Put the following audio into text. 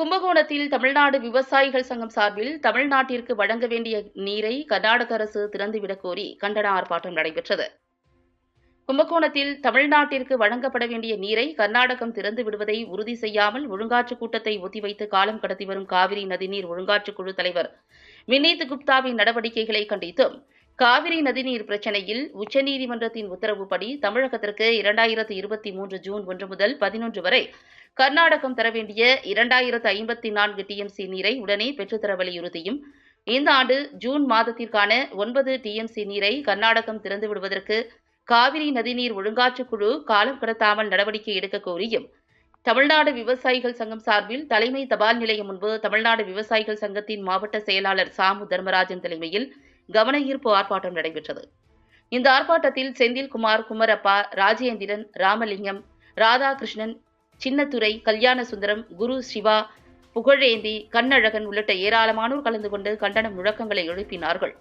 கும்பகோணத்தில் தமிழ்நாடு விவசாயிகள் சங்கம் சார்பில் தமிழ்நாட்டிற்கு வழங்க வேண்டிய நீரை கர்நாடக அரசு திறந்துவிடக் கோரி கண்டன ஆர்ப்பாட்டம் நடைபெற்றது. கும்பகோணத்தில் தமிழ்நாட்டிற்கு வழங்கப்பட வேண்டிய நீரை கர்நாடகம் திறந்து விடுவதை உறுதி செய்யாமல் ஒழுங்காற்று கூட்டத்தை ஒத்திவைத்து காலம் கடத்தி வரும் காவிரி நதிநீர் ஒழுங்காற்று குழு தலைவர் வினீத் குப்தாவின் நடவடிக்கைகளை கண்டித்தும் காவிரி நதிநீர் பிரச்சினையில் உச்சநீதிமன்றத்தின் உத்தரவுப்படி தமிழகத்திற்கு இரண்டாயிரத்து இருபத்தி மூன்று ஜூன் ஒன்று முதல் பதினொன்று வரை கர்நாடகம் தர வேண்டிய இரண்டாயிரத்து ஐம்பத்தி நான்கு டிஎம்சி நீரை உடனே பெற்றுத்தர வலியுறுத்தியும். இந்த ஆண்டு ஜூன் மாதத்திற்கான ஒன்பது டிஎம்சி நீரை கர்நாடகம் திறந்து விடுவதற்கு காவிரி நதிநீர் ஒழுங்காற்று குழு காலம் கடத்தாமல் நடவடிக்கை எடுக்க கோரியும். தமிழ்நாடு விவசாயிகள் சங்கம் சார்பில் தலைமை தபால் நிலையம் முன்பு தமிழ்நாடு விவசாயிகள் சங்கத்தின் மாவட்ட செயலாளர் சாமு தர்மராஜன் தலைமையில் கவன ஈர்ப்பு ஆர்ப்பாட்டம் நடைபெற்றது. இந்த ஆர்ப்பாட்டத்தில் செந்தில்குமார் குமரப்பா ராஜேந்திரன் ராமலிங்கம் ராதாகிருஷ்ணன் சின்னத்துரை கல்யாணசுந்தரம் குரு சிவா புகழேந்தி கண்ணழகன் உள்ளிட்ட ஏராளமானோர் கலந்து கொண்டு கண்டன முழக்கங்களை எழுப்பினார்கள்.